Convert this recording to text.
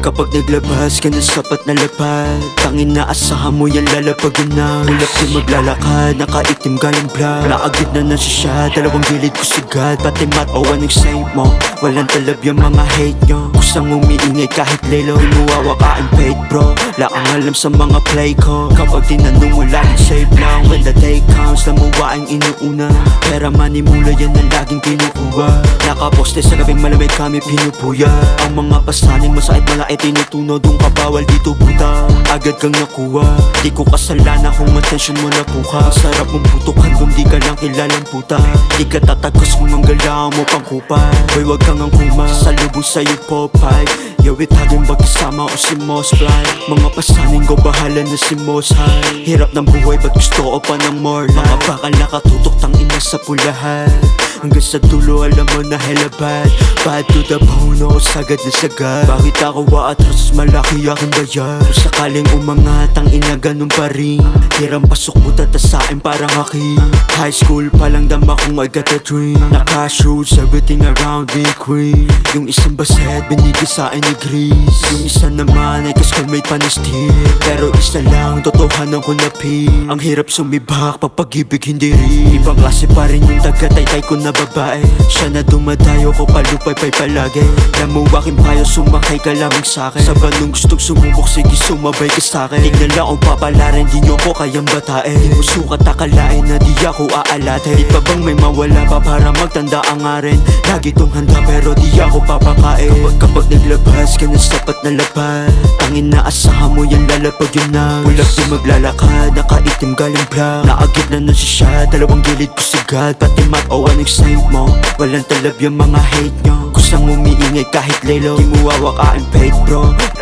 Kapag naglabas ka ng sapat na lapad Tangin na asahan mo yan lalapagin na. Ulap din maglalakad, nakaitim galing vlog. Nakagid na na siya, dalawang gilid ko sigad Pati mat o anong save mo Walang talab yung mga hate nyo. Kusang umiingay kahit lelo. Inuwawa ka and paid bro. Laang alam sa mga play ko. Kapag tinanong mo laging save lang. When the day comes, namuwa ang inuuna. Pera manimula yan ang laging kinukuha. Nakaposte sa gabing malamig kami pinupuya. Ang mga pasaning masakit malait tinutuno. Doon ka bawal dito buta Agad kang nakuha. Di ko kasalanan kung attention mo na Ang sarap mong putukan kung di ka lang kilalang puta. Di ka tatagos kung ang galaw mo pang kupay Boy wag kang ang kuma Salubong sa'yo Popeye. Yo, itagin ba kasama o si Moss Fly. Mga pasaning ko bahala na si Moss High. Hirap ng buhay ba't gusto ko pa ng more life? Mga bakal nakatutok tang ina sa pulahan Hanggang sa dulo alam mo na hella bad to the bone, oo sagad na sagad. Bakit ako aatras malaki aking bayad? Kung sakaling umangat ang ina ganun pa rin. Tirang pasok mo tatasain parang haki High school pa lang dama kong I got a dream. Naka-shoots, everything around me queen. Yung isang baset binigay sa akin ni Grease Yung isa naman ay ka-schoolmate pa ni Pero isa lang, totohanan ko na pin Ang hirap sumibak, papag-ibig hindi rin. Ibang klase pa rin yung taga-taytay ko na babae. Siya na dumadayo ko palupay-pay palagi. Namuwaking payo, sumakay ka lamang sa'kin Sa banong gustong sumubok, sige sumabay ka sa'kin Tignan lang kung papalarin, di nyo ko kayang batain. Di mo sukat akalain na di ako aalate Di pa bang may mawala pa para magtanda ang arin? Lagi tong handa pero di ako papakain. Kapag, kapag naglabas ka ng sapat na lapad Tangin na asahan mo yan lalapag yun na. Ulap di maglalakad, nakaitim galing vlog. Naagit na na siya, dalawang gilid ko sigad Pati mat o anong save mo. Walang talab yung mga hate nyo. Kusang umiingay kahit lelo. Di mo wawakain paid bro